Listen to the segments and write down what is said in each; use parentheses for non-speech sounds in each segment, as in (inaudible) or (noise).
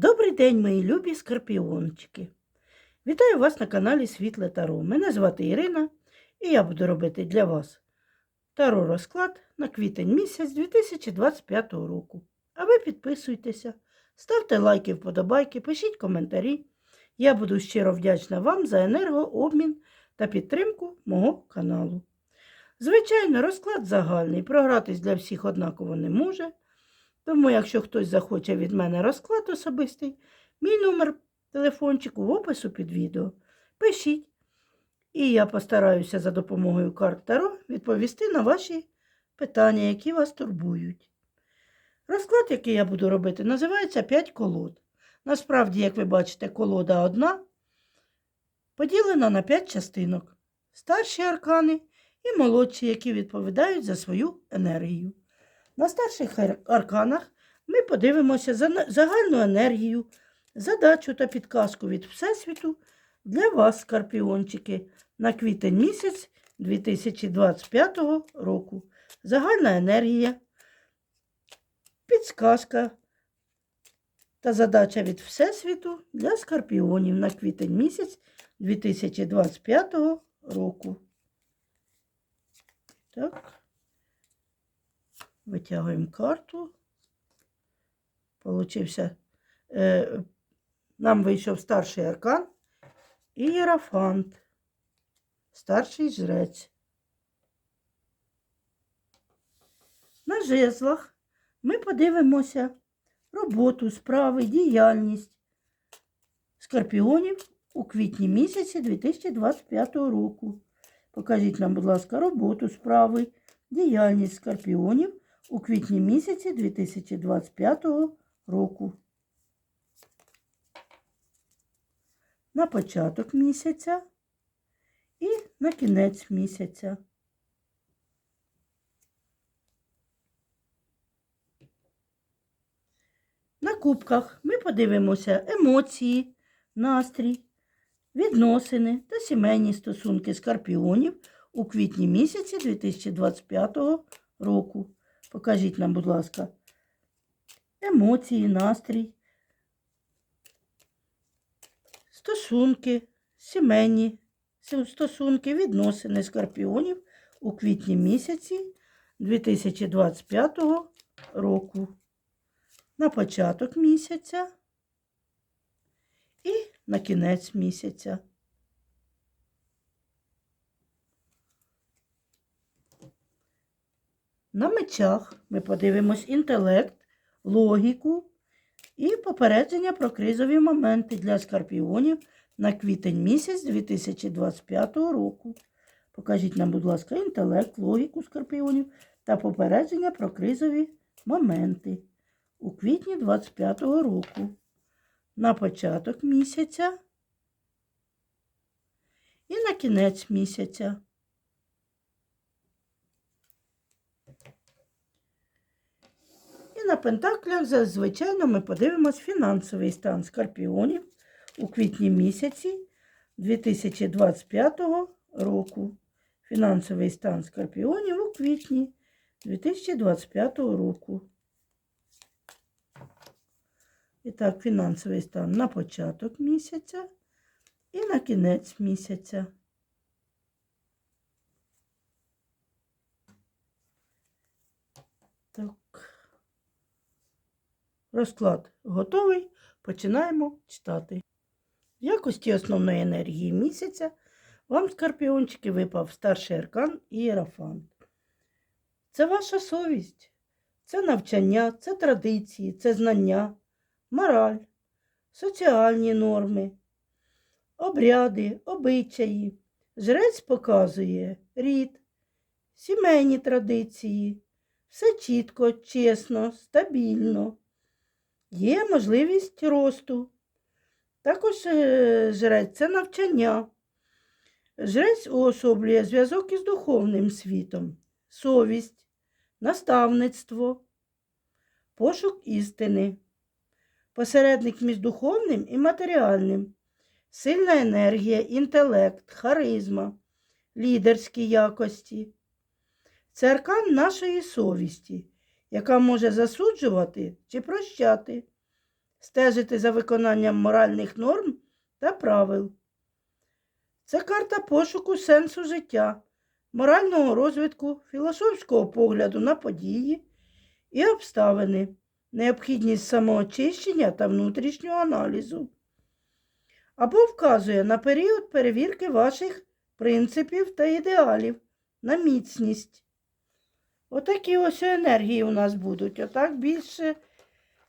Добрий день, мої любі скорпіончики. Вітаю вас на каналі Світле Таро. Мене звати Ірина, і я буду робити для вас таро розклад на квітень місяць 2025 року. А ви підписуйтеся, ставте лайки, вподобайки, пишіть коментарі. Я буду щиро вдячна вам за енергообмін та підтримку мого каналу. Звичайно, розклад загальний, програтись для всіх однаково не може. Тому, якщо хтось захоче від мене розклад особистий, мій номер телефончику в опису під відео. Пишіть. І я постараюся за допомогою карт Таро відповісти на ваші питання, які вас турбують. Розклад, який я буду робити, називається 5 колод. Насправді, як ви бачите, колода одна поділена на 5 частинок. Старші аркани і молодші, які відповідають за свою енергію. На старших арканах ми подивимося за загальну енергію, задачу та підказку від Всесвіту для вас, скорпіончики, на квітень місяць 2025 року. Загальна енергія, підсказка та задача від Всесвіту для скорпіонів на квітень місяць 2025 року. Так. Витягуємо карту. Получився, е, нам вийшов старший аркан і Єрафант, старший жрець. На жезлах ми подивимося роботу, справи, діяльність скорпіонів у квітні місяці 2025 року. Покажіть нам, будь ласка, роботу, справи, діяльність скорпіонів у квітні місяці 2025 року. На початок місяця і на кінець місяця. На кубках ми подивимося емоції, настрій, відносини та сімейні стосунки скорпіонів у квітні місяці 2025 року. Покажіть нам, будь ласка, емоції, настрій, стосунки, сімейні стосунки, відносини скорпіонів у квітні місяці 2025 року. На початок місяця і на кінець місяця. На мечах ми подивимось інтелект, логіку і попередження про кризові моменти для скорпіонів на квітень місяць 2025 року. Покажіть нам, будь ласка, інтелект, логіку скорпіонів та попередження про кризові моменти у квітні 2025 року. На початок місяця і на кінець місяця. І на пентаклях, звичайно, ми подивимось фінансовий стан скорпіонів у квітні місяці 2025 року. Фінансовий стан скорпіонів у квітні 2025 року. І так, фінансовий стан на початок місяця і на кінець місяця. Так. Розклад готовий. Починаємо читати. В якості основної енергії місяця вам, скорпіончики, випав старший аркан і. Це ваша совість, це навчання, це традиції, це знання, мораль, соціальні норми, обряди, обичаї. Жрець показує рід, сімейні традиції. Все чітко, чесно, стабільно. Є можливість росту. Також е, жрець це навчання. Жрець уособлює зв'язок із духовним світом, совість, наставництво, пошук істини, посередник між духовним і матеріальним, сильна енергія, інтелект, харизма, лідерські якості. Це аркан нашої совісті, яка може засуджувати чи прощати, стежити за виконанням моральних норм та правил. Це карта пошуку сенсу життя, морального розвитку, філософського погляду на події і обставини, необхідність самоочищення та внутрішнього аналізу. Або вказує на період перевірки ваших принципів та ідеалів, на міцність. Отакі ось енергії у нас будуть. Отак більше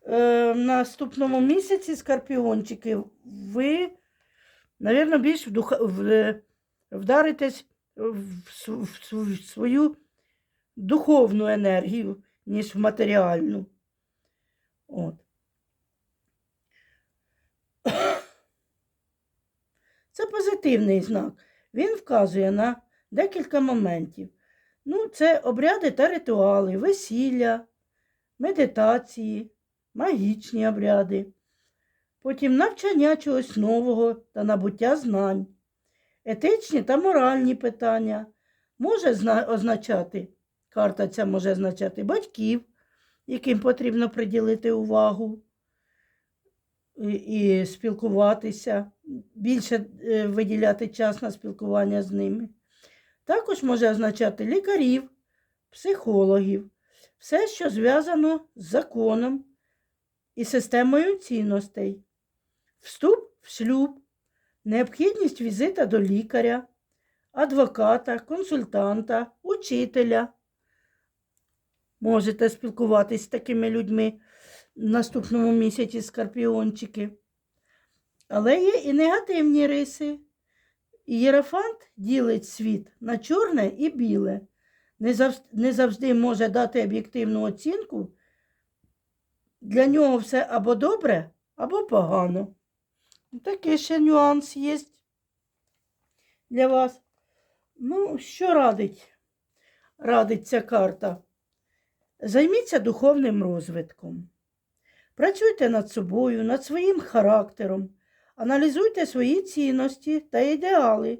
е, в наступному місяці скорпіончики ви, мабуть, більш вдуха, в, вдаритесь в, св- в в свою духовну енергію, ніж в матеріальну. От. Це позитивний знак. Він вказує на декілька моментів. Ну, це обряди та ритуали, весілля, медитації, магічні обряди, потім навчання чогось нового та набуття знань, етичні та моральні питання. Може означати, карта ця може означати батьків, яким потрібно приділити увагу і, спілкуватися, більше е, виділяти час на спілкування з ними. Також може означати лікарів, психологів, все, що зв'язано з законом і системою цінностей, вступ в шлюб, необхідність візита до лікаря, адвоката, консультанта, учителя. Можете спілкуватись з такими людьми в наступному місяці скорпіончики. Але є і негативні риси. Ієрофант ділить світ на чорне і біле. Не завжди може дати об'єктивну оцінку. Для нього все або добре, або погано. Такий ще нюанс є для вас. Ну, що радить? Радить ця карта. Займіться духовним розвитком. Працюйте над собою, над своїм характером. Аналізуйте свої цінності та ідеали.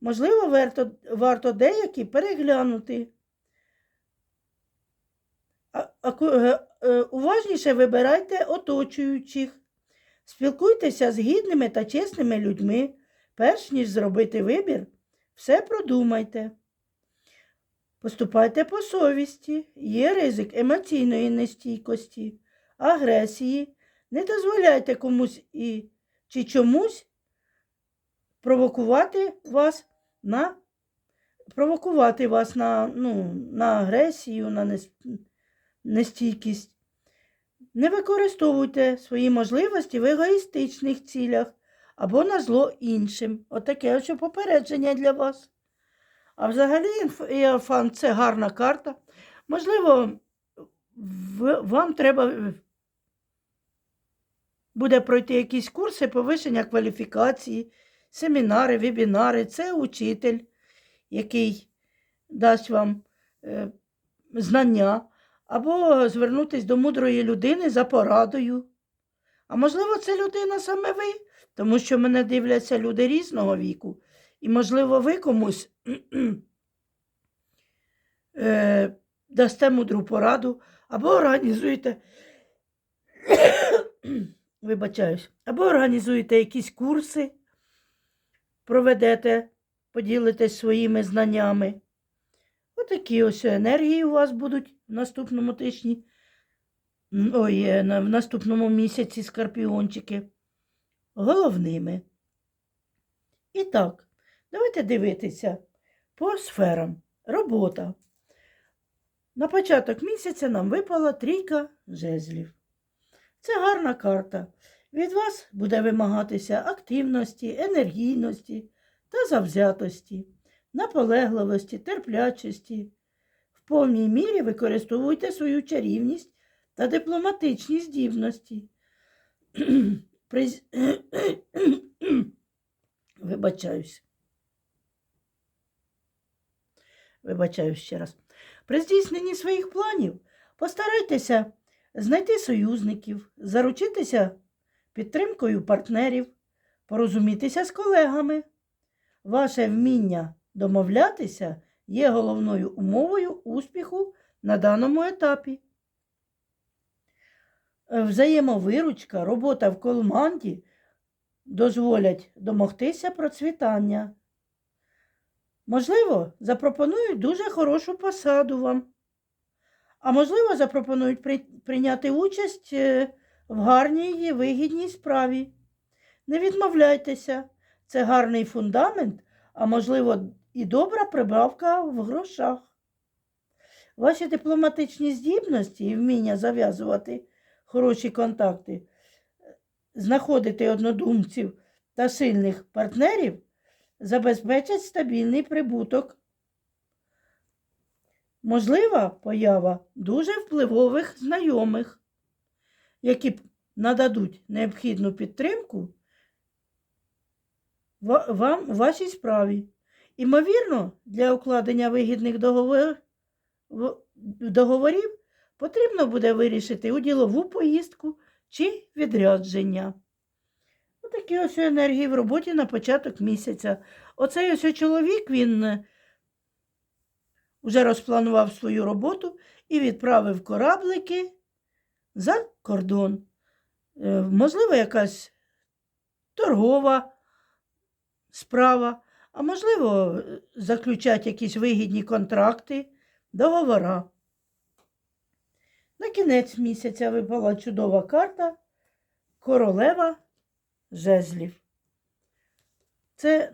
Можливо, варто, варто деякі переглянути. Е, е, уважніше вибирайте оточуючих. Спілкуйтеся з гідними та чесними людьми. Перш ніж зробити вибір, все продумайте. Поступайте по совісті, є ризик емоційної нестійкості, агресії. Не дозволяйте комусь і чи чомусь провокувати вас на провокувати вас на, ну, на агресію, на нестійкість. Не використовуйте свої можливості в егоїстичних цілях або на зло іншим. Отаке ось попередження для вас. А взагалі Іофант – це гарна карта. Можливо, вам треба буде пройти якісь курси повищення кваліфікації, семінари, вебінари. Це учитель, який дасть вам е, знання, або звернутися до мудрої людини за порадою. А можливо, це людина саме ви, тому що мене дивляться люди різного віку. І, можливо, ви комусь (clears throat) е, дасте мудру пораду, або організуєте, вибачаюсь, або організуєте якісь курси, проведете, поділитесь своїми знаннями. Отакі ось енергії у вас будуть в наступному тижні. Ой, е, в наступному місяці скорпіончики. Головними. І так, давайте дивитися по сферам. Робота. На початок місяця нам випала трійка жезлів. Це гарна карта. Від вас буде вимагатися активності, енергійності та завзятості, наполегливості, терплячості. В повній мірі використовуйте свою чарівність та дипломатичні здібності. (clears throat) Приз... (clears throat) Вибачаюсь. Вибачаюсь ще раз. При здійсненні своїх планів постарайтеся знайти союзників, заручитися підтримкою партнерів, порозумітися з колегами. Ваше вміння домовлятися є головною умовою успіху на даному етапі. е, взаємовиручка, робота в команді дозволять домогтися процвітання. Можливо, запропонують дуже хорошу посаду вам. А можливо, запропонують при- прийняти участь е, в гарній вигідній справі. Не відмовляйтеся, це гарний фундамент, а можливо, і добра прибавка в грошах. Ваші дипломатичні здібності і вміння зав'язувати хороші контакти, знаходити однодумців та сильних партнерів забезпечать стабільний прибуток. Можлива поява дуже впливових знайомих, які нададуть необхідну підтримку вам у вашій справі. Імовірно, для укладення вигідних договор... договорів потрібно буде вирішити у ділову поїздку чи відрядження. Отакі ось енергії в роботі на початок місяця. Оцей ось чоловік, він е, вже розпланував свою роботу і відправив кораблики за кордон. Е, Можливо, якась торгова справа, а можливо, заключать якісь вигідні контракти, договора. На кінець місяця випала чудова карта королева жезлів. Це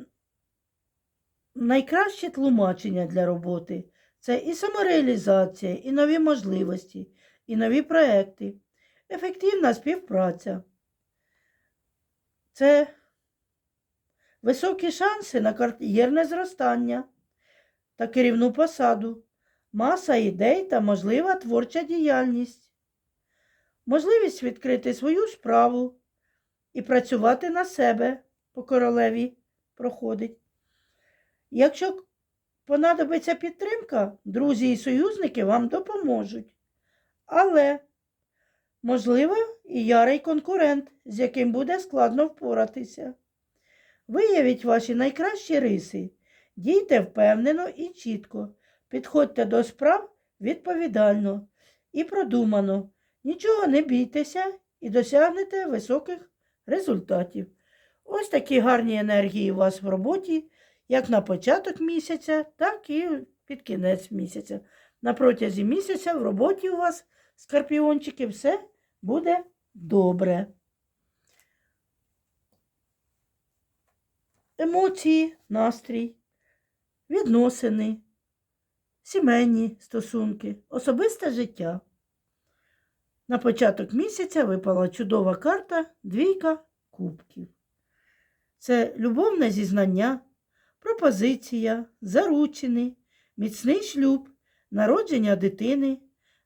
найкраще тлумачення для роботи. Це і самореалізація, і нові можливості, і нові проекти, ефективна співпраця. Це високі шанси на кар'єрне зростання та керівну посаду, маса ідей та можлива творча діяльність, можливість відкрити свою справу і працювати на себе по королеві проходить. Якщо понадобиться підтримка, друзі і союзники вам допоможуть. Але, можливо, і ярий конкурент, з яким буде складно впоратися. Виявіть ваші найкращі риси, дійте впевнено і чітко, підходьте до справ відповідально і продумано. Нічого не бійтеся і досягнете високих результатів. Ось такі гарні енергії у вас в роботі, як на початок місяця, так і під кінець місяця. На протязі місяця в роботі у вас, скорпіончики, все буде добре. Емоції, настрій, відносини, сімейні стосунки, особисте життя. На початок місяця випала чудова карта Двійка кубків. Це любовне зізнання, пропозиція, заручини, міцний шлюб, народження дитини,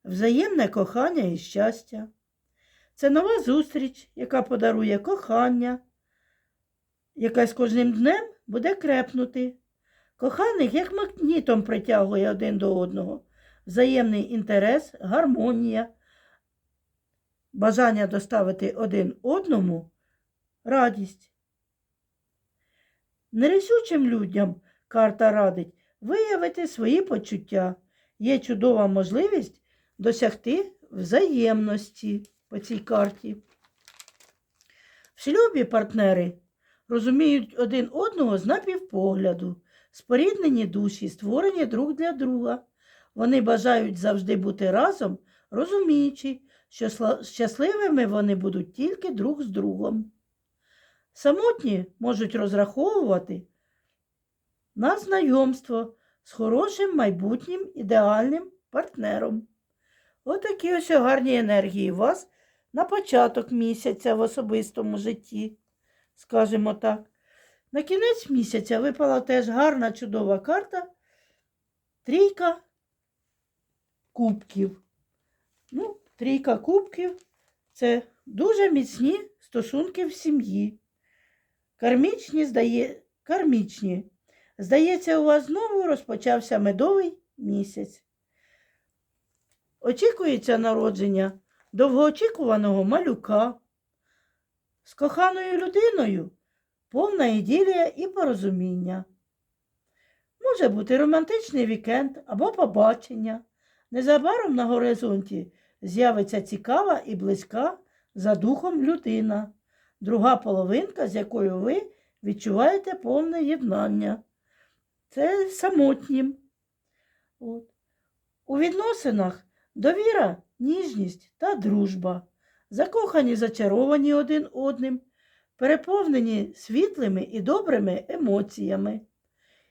взаємне кохання і щастя. Це нова зустріч, яка подарує кохання, яка з кожним днем буде крепнути. Коханих як магнітом притягує один до одного, взаємний інтерес, гармонія бажання доставити один одному радість. Нерішучим людям карта радить виявити свої почуття. Є чудова можливість досягти взаємності по цій карті. В шлюбі партнери розуміють один одного з напівпогляду, споріднені душі, створені друг для друга. Вони бажають завжди бути разом, розуміючи, що щасливими вони будуть тільки друг з другом. Самотні можуть розраховувати на знайомство з хорошим майбутнім ідеальним партнером. Отакі ось гарні енергії у вас на початок місяця в особистому житті, скажімо так. На кінець місяця випала теж гарна чудова карта трійка кубків. Ну, трійка кубків це дуже міцні стосунки в сім'ї. Кармічні, здає... Кармічні. Здається, у вас знову розпочався медовий місяць. Очікується народження довгоочікуваного малюка. З коханою людиною повна іділія і порозуміння. Може бути романтичний вікенд або побачення. Незабаром на горизонті з'явиться цікава і близька за духом людина, друга половинка, з якою ви відчуваєте повне єднання. Це самотнім. От. У відносинах довіра, ніжність та дружба, закохані, зачаровані один одним, переповнені світлими і добрими емоціями.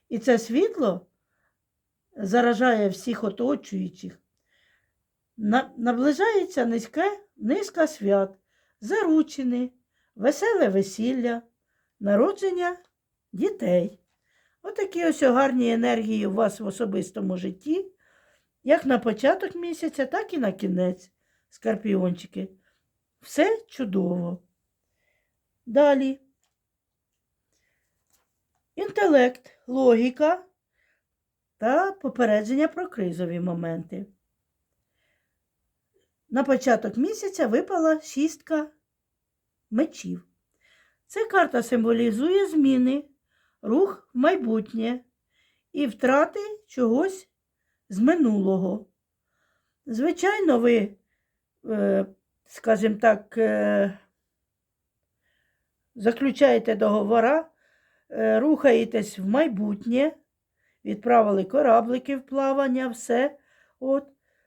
І це світло заражає всіх оточуючих. Наближається низьке, низка свят, заручини, веселе весілля, народження дітей. Отакі ось гарні енергії у вас в особистому житті, як на початок місяця, так і на кінець, скорпіончики. Все чудово. Далі. Інтелект, логіка та попередження про кризові моменти. На початок місяця випала шістка мечів. Ця карта символізує зміни, рух в майбутнє і втрати чогось з минулого. Звичайно, ви, е, скажімо так, е, заключаєте договора, е, рухаєтесь в майбутнє, відправили кораблики в плавання, все. От.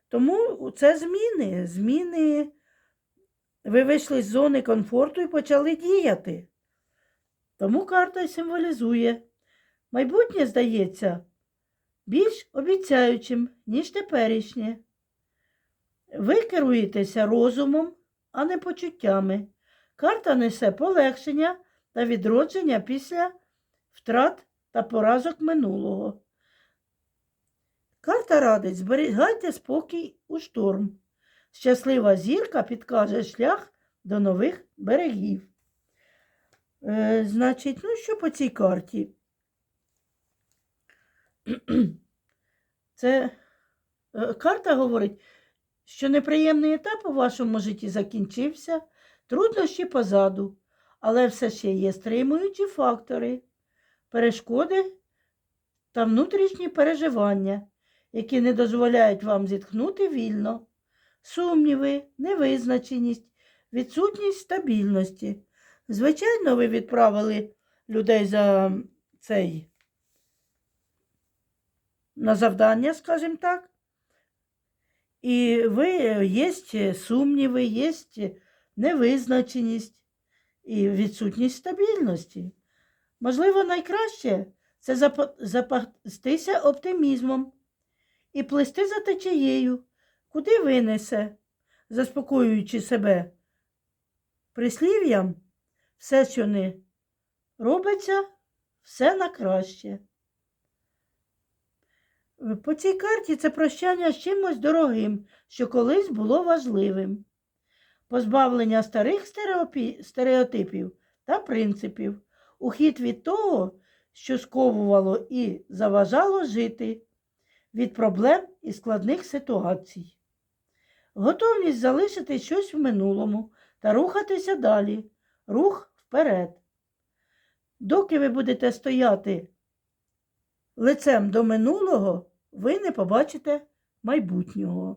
Тому це зміни. Зміни. Ви вийшли з зони комфорту і почали діяти. Тому карта символізує. Майбутнє здається більш обіцяючим, ніж теперішнє. Ви керуєтеся розумом, а не почуттями. Карта несе полегшення та відродження після втрат та поразок минулого. Карта радить, зберігайте спокій у шторм. Щаслива зірка підкаже шлях до нових берегів. Е, значить, ну що по цій карті? Це е, карта говорить, що неприємний етап у вашому житті закінчився, труднощі позаду, але все ще є стримуючі фактори, перешкоди та внутрішні переживання, які не дозволяють вам зітхнути вільно, сумніви, невизначеність, відсутність стабільності. Звичайно, ви відправили людей за цей на завдання, скажімо так. І ви є сумніви, є невизначеність і відсутність стабільності. Можливо, найкраще це запа- запастися оптимізмом і плисти за течією, куди винесе, заспокоюючи себе прислів'ям, все, що не робиться, все на краще. По цій карті це прощання з чимось дорогим, що колись було важливим, позбавлення старих стереотипів та принципів, ухід від того, що сковувало і заважало жити, від проблем і складних ситуацій. Готовність залишити щось в минулому та рухатися далі, рух вперед. Доки ви будете стояти лицем до минулого, ви не побачите майбутнього.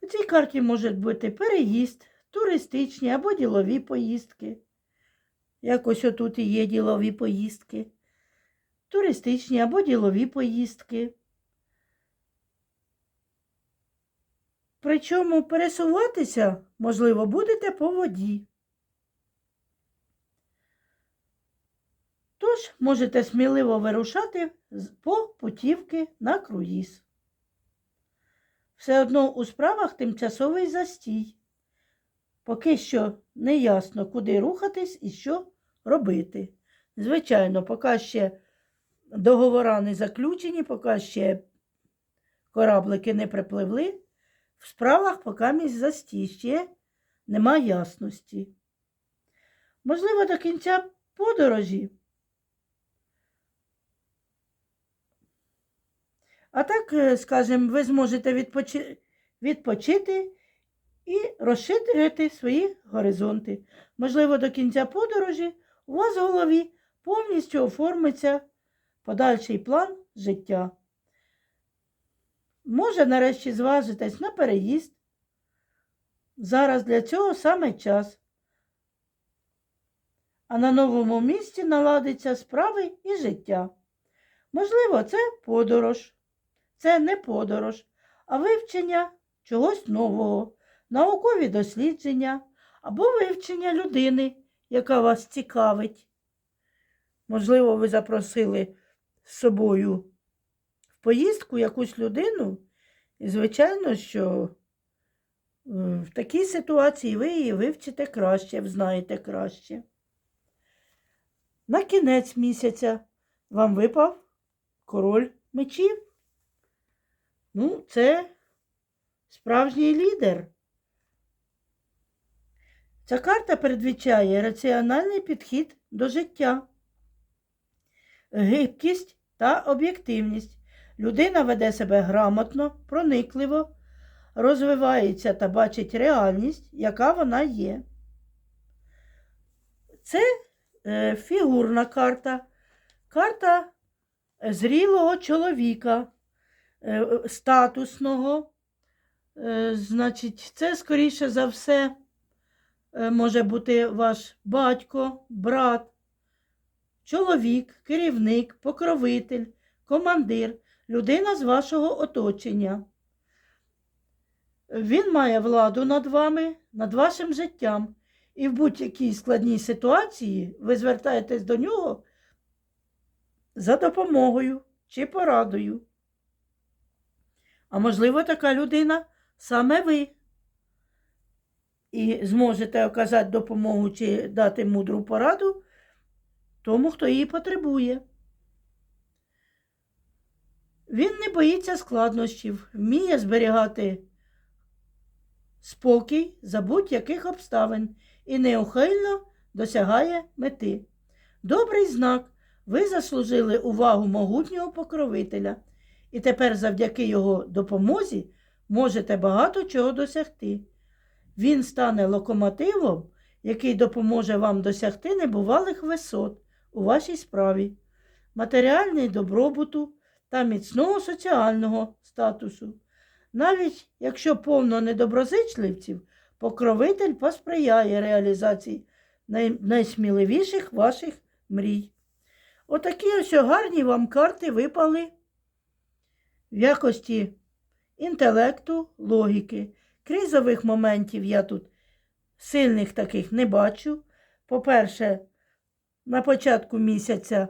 По цій карті можуть бути переїзд, туристичні або ділові поїздки. Якось отут і є ділові поїздки, туристичні або ділові поїздки. Причому пересуватися, можливо, будете по воді. Тож можете сміливо вирушати по путівки на круїз. Все одно у справах тимчасовий застій. Поки що не ясно, куди рухатись і що робити. Звичайно, поки ще договора не заключені, поки ще кораблики не припливли, в справах поки місць застій нема ясності. Можливо, до кінця подорожі. А так, е, скажімо, ви зможете відпочи... відпочити і розширити свої горизонти. Можливо, до кінця подорожі у вас в голові повністю оформиться подальший план життя. Може, нарешті зважитесь на переїзд. Зараз для цього саме час. А на новому місці наладиться справи і життя. Можливо, це подорож. Це не подорож, а вивчення чогось нового, наукові дослідження або вивчення людини, яка вас цікавить. Можливо, ви запросили з собою поїздку якусь людину, і, звичайно, що е, в такій ситуації ви її вивчите краще, взнаєте краще. На кінець місяця вам випав король мечів. Ну, це справжній лідер. Ця карта передвічає раціональний підхід до життя, гибкість та об'єктивність. Людина веде себе грамотно, проникливо, розвивається та бачить реальність, яка вона є. Це е, фігурна карта, карта зрілого чоловіка, е, статусного. Е, Значить, це, скоріше за все, може бути ваш батько, брат, чоловік, керівник, покровитель, командир, людина з вашого оточення. Він має владу над вами, над вашим життям. І в будь-якій складній ситуації ви звертаєтесь до нього за допомогою чи порадою. А можливо, така людина саме ви. І зможете оказати допомогу чи дати мудру пораду тому, хто її потребує. Він не боїться складнощів, вміє зберігати спокій за будь-яких обставин і неухильно досягає мети. Добрий знак. Ви заслужили увагу могутнього покровителя, і тепер завдяки його допомозі можете багато чого досягти. Він стане локомотивом, який допоможе вам досягти небувалих висот у вашій справі, матеріальний добробуту та міцного соціального статусу. Навіть якщо повно недоброзичливців, покровитель посприяє реалізації най- найсміливіших ваших мрій. Отакі ось гарні вам карти випали в якості інтелекту, логіки. Кризових моментів я тут сильних таких не бачу. По-перше, на початку місяця,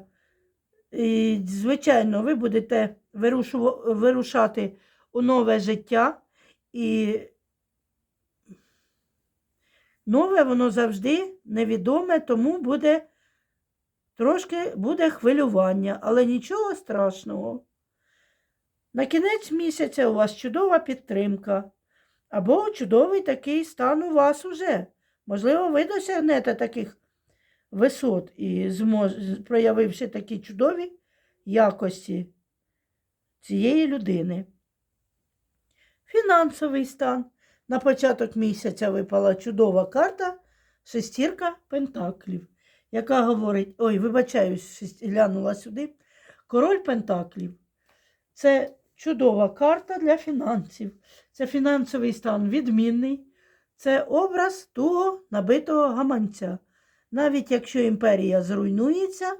і, звичайно, ви будете вирушати у нове життя. І нове воно завжди невідоме, тому буде трошки буде хвилювання, але нічого страшного. На кінець місяця у вас чудова підтримка. Або чудовий такий стан у вас уже. Можливо, ви досягнете таких висот і змож... проявивши такі чудові якості цієї людини. Фінансовий стан. На початок місяця випала чудова карта шестірка пентаклів, яка говорить: ой, вибачаюсь, глянула сюди. Король пентаклів. Це чудова карта для фінансів. Це фінансовий стан відмінний. Це образ того набитого гаманця. Навіть якщо імперія зруйнується,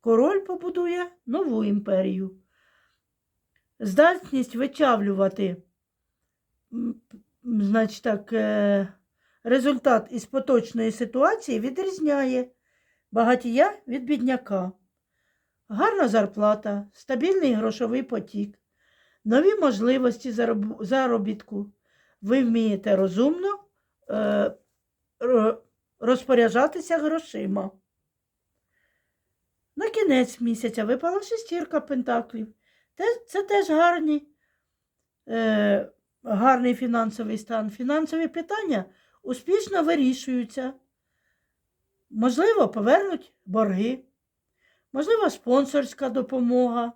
король побудує нову імперію. Здатність вичавлювати значить так, е, результат із поточної ситуації відрізняє багатія від бідняка. Гарна зарплата, стабільний грошовий потік, нові можливості заробітку. Ви вмієте розумно е, розпоряджатися грошима. На кінець місяця випала шестірка пентаклів. Це теж гарні, е, гарний фінансовий стан. Фінансові питання успішно вирішуються. Можливо, повернуть борги, можливо, спонсорська допомога.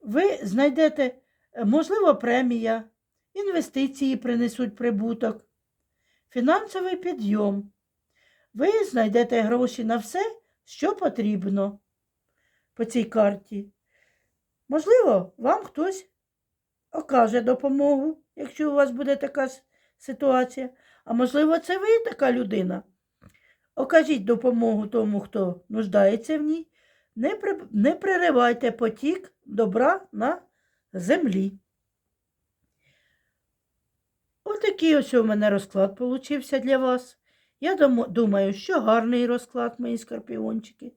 Ви знайдете, е, можливо, премія, інвестиції принесуть прибуток, фінансовий підйом. Ви знайдете гроші на все, що потрібно по цій карті. Можливо, вам хтось окаже допомогу, якщо у вас буде така ситуація. А можливо, це ви така людина. Окажіть допомогу тому, хто нуждається в ній. Не, переривайте потік добра на землі. Отакий ось у мене розклад получився для вас. Я думаю, що гарний розклад, мої скорпіончики.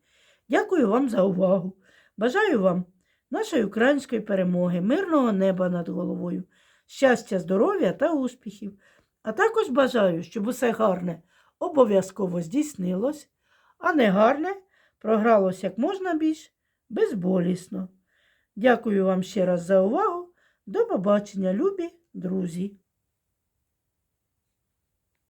Дякую вам за увагу. Бажаю вам нашої української перемоги, мирного неба над головою, щастя, здоров'я та успіхів. А також бажаю, щоб усе гарне обов'язково здійснилось, а не гарне програлось як можна більш безболісно. Дякую вам ще раз за увагу. До побачення, любі друзі!